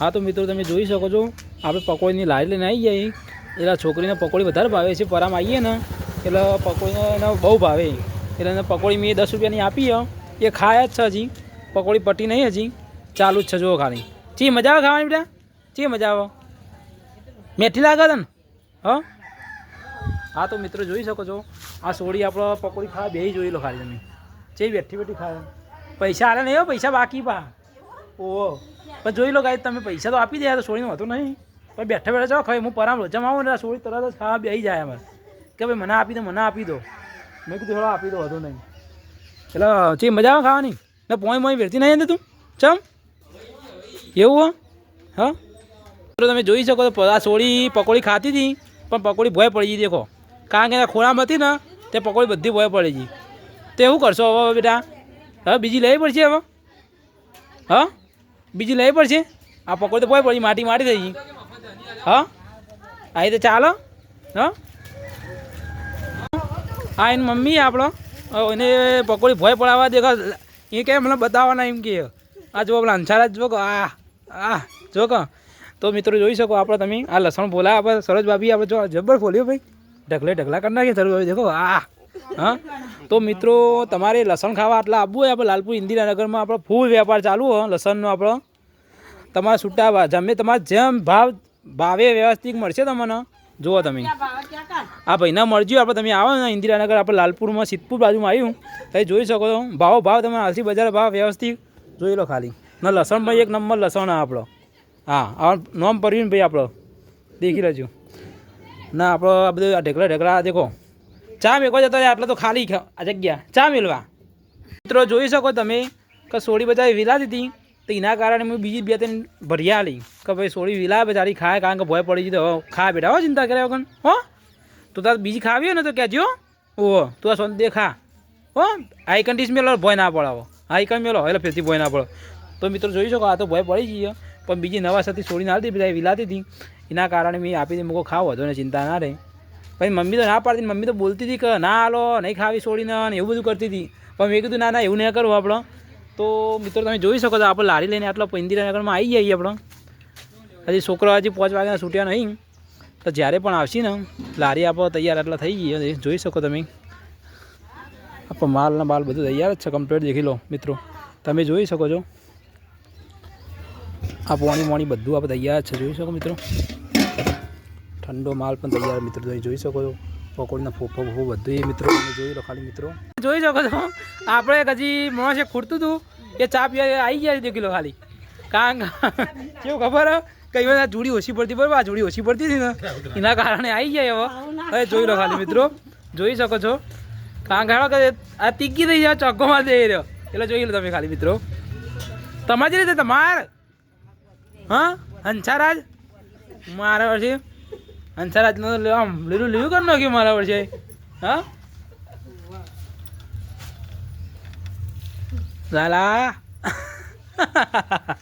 હા, તો મિત્રો તમે જોઈ શકો છો, આપણે પકોડીની લારી લઈને આવી જઈએ એટલે છોકરીને પકોડી વધારે ભાવે છે, પરામાં આવીએ ને, એટલે પકોડીને એને બહુ ભાવે એટલે એને પકોડી મેં દસ રૂપિયાની આપી. એ ખાય જ છે હજી. પકોડી પટી નહીં હજી. ચાલુ જ છે, જુઓ ખાલી. ચી, મજા આવે ખાવાની બેટા? ચી, મજા આવે? મેઠી લાગે તને? હા? હા, તો મિત્રો જોઈ શકો છો. આ સોડી આપણો પકોડી ખાવા બે જોઈ લો ખાલી તમે. ચે બેઠી બેઠી ખાવા પૈસા આલે નહીં હો, પૈસા બાકી પા. ઓહો. પણ જોઈ લો ગાઈ તમે પૈસા તો આપી દે તો સોળીનું હતું નહીં. પણ બેઠા બેઠા જાઓ ખાઈ હું પરામ રોજમ આવું ને, સોળી તરત જ ખાવા બેસી જાય અમારે. કે ભાઈ, મને આપી દો, મને આપી દો. મેં કીધું થોડો આપી દો, વધુ નહીં. એટલે, ચી મજા આવે ખાવાની? ને પોઈ મોઈ વેરતી નહીં અંદર તું? ચમ? એવું હો? હા? તો તમે જોઈ શકો તો આ સોળી પકોડી ખાતી હતી, પણ પકોડી ભોય પડી ગઈ, દેખો. કારણ કે ખોરામાં હતી ને, તે પકોડી બધી ભોય પડી ગઈ. તે શું કરશો હવે, બેટા? હવે બીજી લેવી પડશે હવે? હા? બીજી લેવી પડશે? આ પકોડી તો ભોય પડી, માટી માટી થઈ ગઈ. હા? આવી તો ચાલો. હા? એની મમ્મી આપણો. એને પકોડી ભોય પડાવવા દેખો એ કેમ મને બતાવવાના એમ કે. આ જો પેલા અંસારા જો આ આ જો તો મિત્રો જોઈ શકો આપણે તમે. આ લસણ બોલા આપણે સરોજ ભાભી આપણે જો જબ્બર ફોલ્યો ભાઈ. ઢગલે ઢગલા કરી નાખીએ સરોજ ભાભી. દેખો, આ હા? તો મિત્રો તમારે લસણ ખાવા આટલા આવવું હોય આપણે લાલપુર ઇન્દિરાનગરમાં આપણો ફૂલ વેપાર ચાલુ હોય લસણનો આપણો. તમારે છૂટા જમે તમારે જેમ ભાવ ભાવે વ્યવસ્થિત મળશે તમને. જુઓ તમે. આ ભાઈના મળજો આપણે તમે આવો ને ઇન્દિરાનગર આપણે લાલપુરમાં સિદ્ધપુર બાજુમાં આવ્યું તમે જોઈ શકો છો ભાવ ભાવ તમે હાલથી બજાર ભાવ વ્યવસ્થિત. જોઈ લો ખાલી. ને લસણ ભાઈ એક નંબર લસણ આપણો. હા આ નોમ પરવીન ભાઈ આપણો. દેખી લેજો. ના આપણો આ બધું ઢેકલા ઢેકલા દેખો. ચા મેળવા જતા આટલા તો ખાલી આ જગ્યા. ચા મેળવા મિત્રો, જોઈ શકો તમે કે સોળી બચાવી વિલા દીધી તો એના કારણે મેં બીજી બે ત્રણ ભર્યા લઈ. કે ભાઈ સોળી વિલા બચારી ખાય, કારણ કે ભય પડી તો ખા બેટા, હો, ચિંતા કર્યા વગર. હો? તું તાર બીજી ખાવી ને તો કહેજો ઓહો, તું આ સોન દે, ખા. હો? આઈ ડીશ મેલો ભય ના પડાવો. આઈકન મેલો એટલે ફેરથી ભય ના પડો તો મિત્રો, જોઈ શકો, આ તો ભય પડી ગયો પણ બીજી નવા સાથે છોડીને આવતી બધા વિલાતી હતી. એના કારણે મેં આપી દઈ મૂકો ખાવ વધુ ને ચિંતા ના રહે પછી મમ્મી તો ના પાડતી મમ્મી તો બોલતી હતી કે ના હાલો, નહીં ખાવી છોડીને એવું બધું કરતી હતી. પણ મેં કીધું, ના ના, એવું નહીં કરવું આપણો. તો મિત્રો, તમે જોઈ શકો છો, આપણે લારી લઈને આટલા ઇન્દિરાનગરમાં આવી જઈએ આપણે. હજી છોકરો હજી પાંચ વાગ્યા છૂટ્યા નહીં. તો જ્યારે પણ આવશે ને, લારી આપણે તૈયાર એટલા થઈ ગઈ જોઈ શકો તમે. આપણો માલને બાલ બધું તૈયાર જ છે કમ્પ્લીટ દેખી લો, મિત્રો. તમે જોઈ શકો છો. આ પોણી મોણી બધું આપણે તૈયાર છે, જોઈ શકો મિત્રો. ઠંડો માલ પણ તૈયાર મિત્રો તમે જોઈ શકો છો. પકોડીના ફોફો ફોફો બધું એ મિત્રો તમે જોઈ લો ખાલી મિત્રો. જોઈ શકો છો. આપણે એક હજી માણસે ખૂટતું હતું એ ચા પીવા આવી ગયા છે કિલો ખાલી. કારણ કેવું ખબર? કઈ વાર જોડી ઓછી પડતી, બરાબર? આ જોડી ઓછી પડતી હતી ને. એના કારણે આવી જાય હવે હવે જોઈ લો ખાલી મિત્રો. જોઈ શકો છો. કારણ હાલો કે આ તીકી થઈ જાય ચોખ્ખોમાં જઈ રહ્યો. એટલે જોઈ લો તમે ખાલી મિત્રો. તમારી રીતે તમાર. હા? હંસારાજ? મારા વર્ષે હંસારાજ નો આમ લીલું લીલું કરી નાખ્યું મારા વર્ષે હા? લાલા.